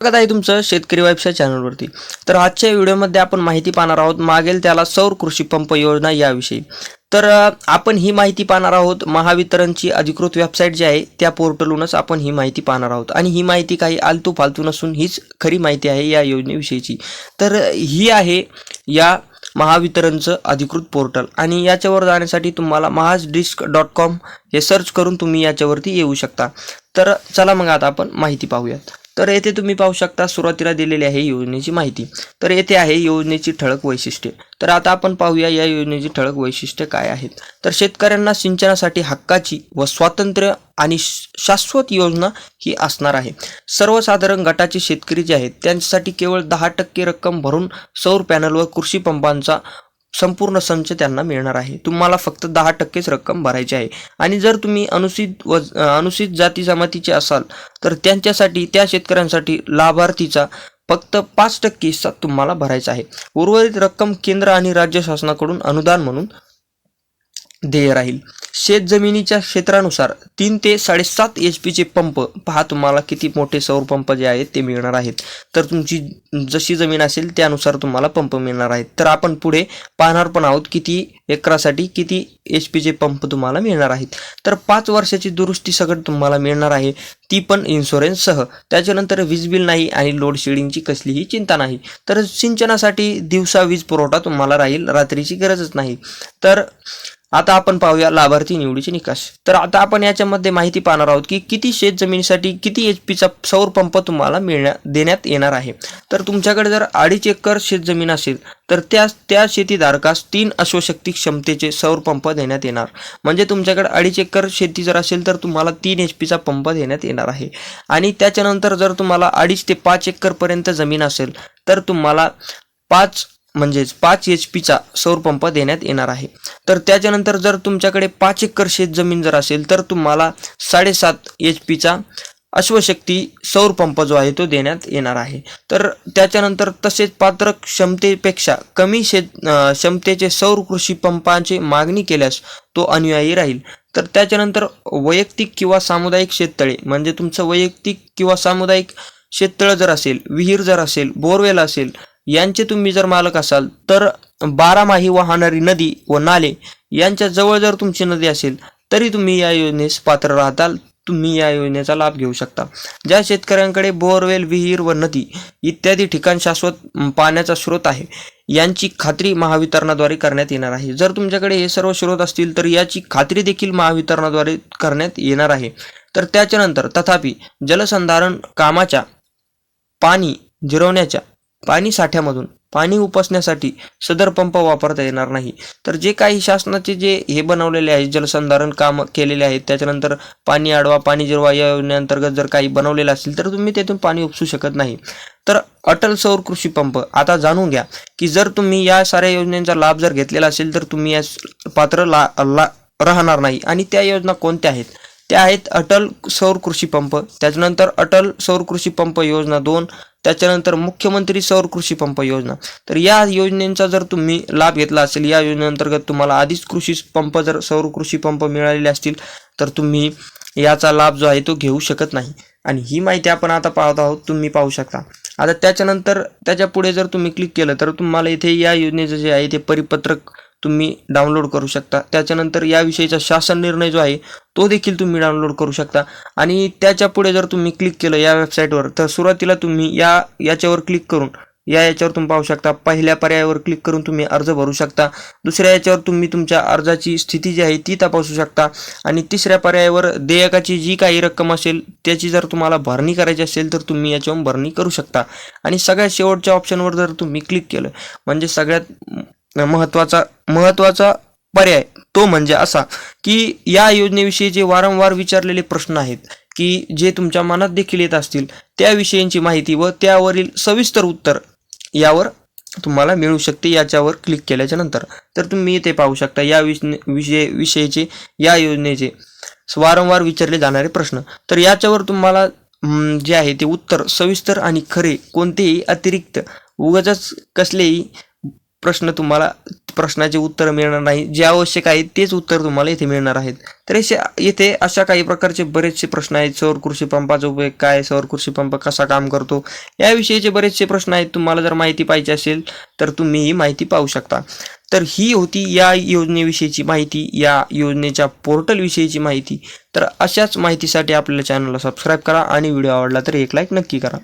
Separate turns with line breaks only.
स्वागत आहे तुमचं शेतकरी वाईफच्या चॅनलवरती तर आजच्या व्हिडिओमध्ये आपण माहिती पाहणार आहोत मागेल त्याला सौर कृषी पंप योजना याविषयी. तर आपण ही माहिती पाहणार आहोत महावितरणची अधिकृत वेबसाईट जी आहे त्या पोर्टलहूनच आपण ही माहिती पाहणार आहोत. आणि ही माहिती काही आलतू फालतू नसून हीच खरी माहिती आहे या योजनेविषयीची. तर ही आहे या महावितरणचं अधिकृत पोर्टल आणि याच्यावर जाण्यासाठी तुम्हाला महाज डिस्क डॉट कॉम हे सर्च करून तुम्ही याच्यावरती येऊ शकता. तर चला मग आता आपण माहिती पाहूयात. तर येथे तुम्ही पाहू शकता सुरुवातीला दिलेली आहे योजनेची माहिती. तर येथे आहे योजनेची ठळक वैशिष्ट्ये. तर आता आपण पाहूया या योजनेची ठळक वैशिष्ट्ये काय आहेत. तर शेतकऱ्यांना सिंचनासाठी हक्काची व स्वातंत्र्य आणि शाश्वत योजना ही असणार आहे. सर्वसाधारण गटाचे शेतकरी जे आहेत त्यांच्यासाठी केवळ दहा टक्के रक्कम भरून सौर पॅनल व कृषी पंपांचा संपूर्ण संच त्यांना मिळणार आहे. तुम्हाला फक्त दहा टक्केच रक्कम भरायची आहे. आणि जर तुम्ही अनुसूचित व अनुसूचित जाती जमातीचे असाल तर त्यांच्यासाठी त्या शेतकऱ्यांसाठी लाभार्थीचा फक्त पाच टक्के हिस्सा तुम्हाला भरायचा आहे. उर्वरित रक्कम केंद्र आणि राज्य शासनाकडून अनुदान म्हणून देय राहील. शेत जमिनीच्या क्षेत्रानुसार तीन ते साडेसात एच पीचे पंप पहा तुम्हाला किती मोठे सौर पंप जे आहेत ते मिळणार आहेत. तर तुमची जशी जमीन असेल त्यानुसार तुम्हाला पंप मिळणार आहेत. तर आपण पुढे पाहणार पण आहोत किती एकरासाठी किती एच पीचे पंप तुम्हाला मिळणार आहेत. तर पाच वर्षाची दुरुस्ती सगळं तुम्हाला मिळणार आहे. ती पण इन्शुरन्ससह त्याच्यानंतर वीज बिल नाही आणि लोड शेडिंगची कसलीही चिंता नाही. तर सिंचनासाठी दिवसा वीज पुरवठा तुम्हाला राहील. रात्रीची गरजच नाही. तर आता आपण पाहूया लाभार्थी निवडीचे निकष तर आता आपण याच्यामध्ये माहिती पाहणार आहोत की किती शेत जमिनीसाठी किती एच पीचा सौर पंप तुम्हाला मिळण्या देण्यात येणार आहे. तर तुमच्याकडे जर अडीच एकर शेत जमीन असेल तर त्या त्या शेतीधारकास तीन अश्वशक्ती क्षमतेचे सौर पंप देण्यात येणार. म्हणजे तुमच्याकडे अडीच एकर शेती जर असेल तर तुम्हाला तीन एच पीचा पंप देण्यात येणार आहे. आणि त्याच्यानंतर जर तुम्हाला अडीच ते पाच एकरपर्यंत जमीन असेल तर तुम्हाला पाच म्हणजेच पाच एच पीचा सौर पंप देण्यात येणार आहे. तर त्याच्यानंतर जर तुमच्याकडे पाच एकर शेत जमीन जर असेल तर तुम्हाला साडेसात एच पीचा अश्वशक्ती सौर पंप जो आहे तो देण्यात येणार आहे. तर त्याच्यानंतर तसेच पात्र क्षमतेपेक्षा कमी शेत क्षमतेचे सौर कृषी पंपाची मागणी केल्यास तो अनुयायी राहील. तर त्याच्यानंतर वैयक्तिक किंवा सामुदायिक शेततळे म्हणजे तुमचं वैयक्तिक किंवा सामुदायिक शेततळं जर असेल विहीर जर असेल बोरवेल असेल यांचे तुम्ही जर मालक असाल तर बारामाही वाहणारी नदी व नाले यांच्या जवळ जर तुमची नदी असेल तरी तुम्ही या योजनेस पात्र राहताल. तुम्ही या योजनेचा लाभ घेऊ शकता. ज्या शेतकऱ्यांकडे बोअरवेल विहीर व नदी इत्यादी ठिकाण शाश्वत पाण्याचा स्रोत आहे यांची खात्री महावितरणाद्वारे करण्यात येणार आहे. जर तुमच्याकडे हे सर्व स्रोत असतील तर याची खात्री देखील महावितरणाद्वारे करण्यात येणार आहे. तर त्याच्यानंतर तथापि जलसंधारण कामाच्या पाणी जिरवण्याच्या पाणी साठ्यामधून पाणी उपसण्यासाठी सदर पंप वापरता येणार नाही. तर जे काही शासनाचे जे हे बनवलेले आहे जलसंधारण काम केलेले आहेत त्याच्यानंतर पाणी अडवा पाणी जिरवा या योजनेअंतर्गत जर काही बनवलेलं असेल तर तुम्ही त्यातून पाणी उपसू शकत नाही. तर अटल सौर कृषी पंप आता जाणून घ्या की जर तुम्ही या साऱ्या योजनेचा लाभ जर घेतलेला असेल तर तुम्ही या पात्र ला, ला राहणार नाही. आणि त्या योजना कोणत्या आहेत? त्या आहेत अटल सौर कृषी पंप. त्याच्यानंतर अटल सौर कृषी पंप योजना दोन त्याच्यानंतर मुख्यमंत्री सौर कृषी पंप योजना. तर या योजनेचा जर तुम्ही लाभ घेतला असेल या योजनेअंतर्गत तुम्हाला आधीच कृषी पंप जर सौर कृषी पंप मिळालेले असतील तर तुम्ही याचा लाभ जो आहे तो घेऊ शकत नाही. आणि ही माहिती आपण आता पाहत आहोत तुम्ही पाहू शकता. आता त्याच्यानंतर त्याच्या पुढे जर तुम्ही क्लिक केलं तर तुम्हाला इथे या योजनेचं जे आहे ते परिपत्रक तुम्ही डाउनलोड करू शकता. त्याच्यानंतर याविषयीचा शासन निर्णय जो आहे तो देखील तुम्ही डाउनलोड करू शकता. आणि त्याच्या पुढे जर तुम्ही क्लिक केलं या वेबसाईटवर तर सुरुवातीला तुम्ही या याच्यावर क्लिक करून या याच्यावर तुम्ही पाहू शकता. पहिल्या पर्यायावर क्लिक करून तुम्ही अर्ज भरू शकता. दुसऱ्या याच्यावर तुम्ही तुमच्या अर्जाची स्थिती जी आहे ती तपासू शकता. आणि तिसऱ्या पर्यायावर देयकाची जी काही रक्कम असेल त्याची जर तुम्हाला भरणी करायची असेल तर तुम्ही याच्यावर भरणी करू शकता. आणि सगळ्यात शेवटच्या ऑप्शनवर जर तुम्ही क्लिक केलं म्हणजे सगळ्यात महत्त्वाचा महत्त्वाचा पर्याय तो म्हणजे असा की या योजनेविषयी जे वारंवार विचारलेले प्रश्न आहेत की जे तुमच्या मनात देखील येत असतील त्याविषयींची माहिती व त्यावरील सविस्तर उत्तर यावर तुम्हाला मिळू शकते याच्यावर क्लिक केल्याच्यानंतर. तर तुम्ही इथे पाहू शकता या विषय विषय विषयीचे या योजनेचे वारंवार विचारले जाणारे प्रश्न. तर याच्यावर तुम्हाला जे आहे ते उत्तर सविस्तर आणि खरे कोणतेही अतिरिक्त उगाच कसलेही प्रश्न तुम्हाला प्रश्नाचे उत्तर मिळणार नाही. जे आवश्यक आहे तेच उत्तर तुम्हाला इथे मिळणार आहेत. तर असे येथे अशा काही प्रकारचे बरेचसे प्रश्न आहेत. सौर कृषी पंपाचा उपयोग काय सौर कृषी पंप कसा काम करतो? याविषयीचे बरेचसे प्रश्न आहेत. तुम्हाला जर माहिती पाहिजे असेल तर तुम्ही ही माहिती पाहू शकता. तर ही होती या योजनेविषयीची माहिती. या योजनेच्या पोर्टलविषयीची माहिती. तर अशाच माहितीसाठी आपल्या चॅनलला सबस्क्राईब करा आणि व्हिडिओ आवडला तर एक लाईक नक्की करा.